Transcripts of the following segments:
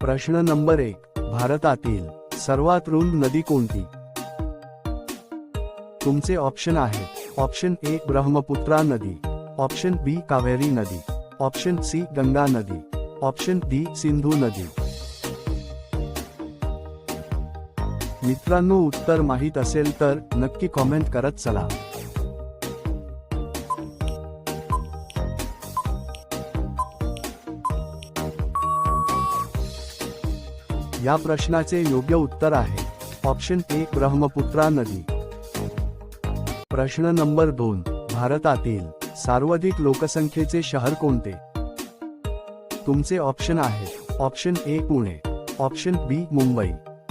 प्रश्न नंबर एक भारतातील सर्वात रुंद नदी कोणती? तुमचे ऑप्शन आहेत ऑप्शन ए ब्रह्मपुत्रा नदी. ऑप्शन बी कावेरी नदी. ऑप्शन सी गंगा नदी. ऑप्शन डी सिंधू नदी. मित्रांनो उत्तर माहीत असेल तर नक्की कॉमेंट करत चला. या प्रश्नाचे योग्य उत्तर आहे. ऑप्शन ए ब्रह्मपुत्रा नदी. प्रश्न नंबर दोन भारतातील सार्वधिक लोकसंख्येचे शहर कोणते? तुमचे ऑप्शन आहेत option A Pune. Option B Mumbai.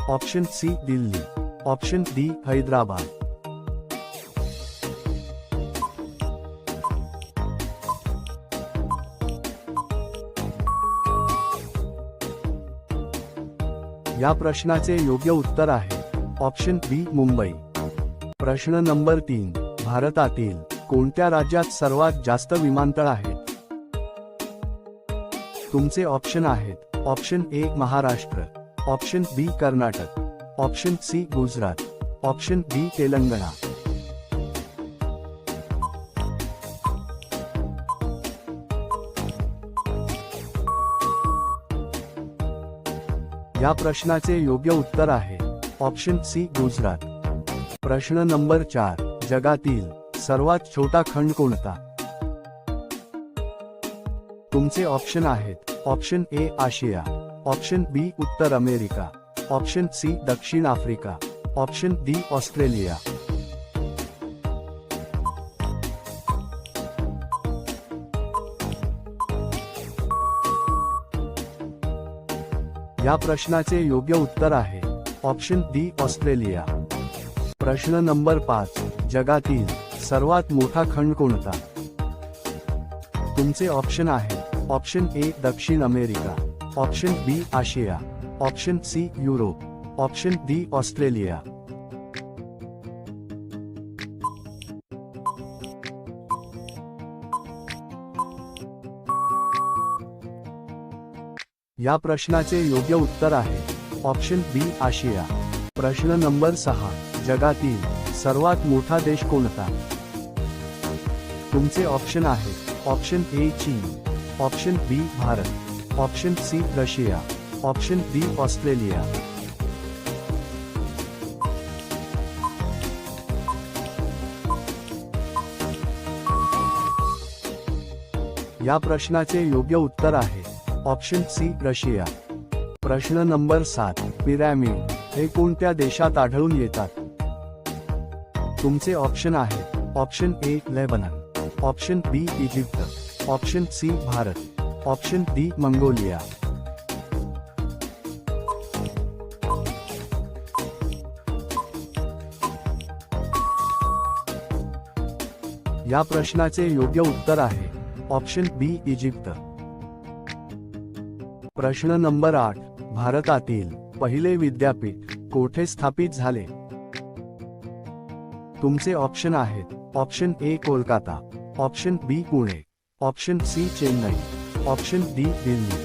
Option C Delhi. Option D Hyderabad. या प्रश्नाचे योग्य उत्तर आहे. Option B Mumbai. प्रश्न नंबर तीन भारतातील कोणत्या राज्यात सर्वात जास्त विमानतळ आहेत? तुमचे ऑप्शन आहेत. Option A Maharashtra. Option B Karnataka. Option C Gujarat. Option D Telangana. या प्रश्नाचे योग्य उत्तर आहे. Option C Gujarat. प्रश्न नंबर चार, जगातील सर्वात छोटा खंड कोणता? तुमचे ऑप्शन आहेत. ऑप्शन ए आशिया. ऑप्शन बी उत्तर अमेरिका. ऑप्शन सी दक्षिण आफ्रिका. Option D Australia. या प्रश्नाचे योग्य उत्तर आहे. Option D Australia. प्रश्न नंबर पाच जगातील सर्वात मोठा खंड कोणता? तुमचे ऑप्शन आहे. ऑप्शन ए दक्षिण America. Option B Asia. Option C Europe. Option D Australia. या प्रश्नाचे योग्य उत्तर आहे. Option B Asia. प्रश्न नंबर सहा. जगातील सर्वात मोठा देश कोणता? तुमचे ऑप्शन आहे. ऑप्शन ए चीन. Option B Bharat. Option C Russia. Option D Australia. या प्रश्नाचे योग्य उत्तर आहे. Option C Russia. प्रश्न नंबर सात पिरॅमिड. हे कोणत्या देशात आढळून येतात? तुमचे ऑप्शन आहे. Option A Lebanon. Option B Egypt. Option C Bharat. Option D Mongolia. या प्रश्नाचे योग्य उत्तर आहे. Option B Egypt. प्रश्न नंबर आठ. भारतातील पहिले विद्यापीठ कोठे स्थापित झाले? तुमचे ऑप्शन आहेत. Option A Kolkata. Option B Pune. Option C Chennai. Option D Delhi.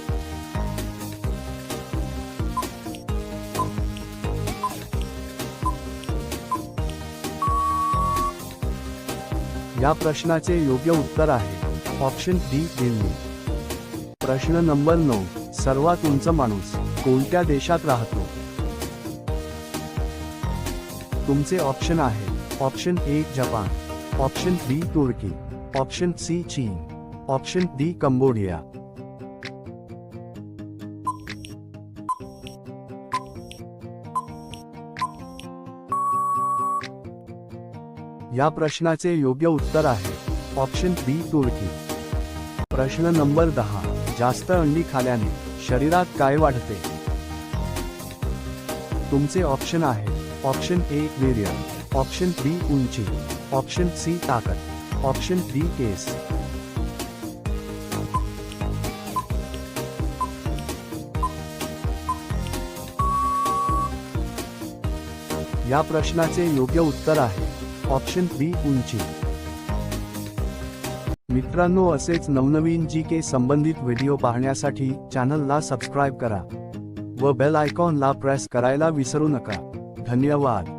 या प्रश्नाचे योग्य उत्तर आहे. Option D Delhi. प्रश्न नंबर नऊ. सर्वात उंच माणूस कोणत्या देशात राहतो? तुमचे ऑप्शन आहे. Option A Japan option B Turkey option C चीन ऑप्शन डी कंबोडिया या प्रश्नाचे योग्य उत्तर आहे. ऑप्शन बी तुर्की प्रश्न नंबर दहा. जास्त अंडी खाल्याने शरीरात काय वाढते? तुमचे ऑप्शन आहे. ऑप्शन ए वीर्य ऑप्शन बी उंची. ऑप्शन सी ताकद. ऑप्शन डी केस या प्रश्नाचे योग्य उत्तर आहे. ऑप्शन बी उंची. मित्रांनो असेच नवनवीन जी के संबंधित व्हिडिओ पाहण्यासाठी चॅनलला सबस्क्राईब करा व बेल आयकॉनला प्रेस करायला विसरू नका. धन्यवाद.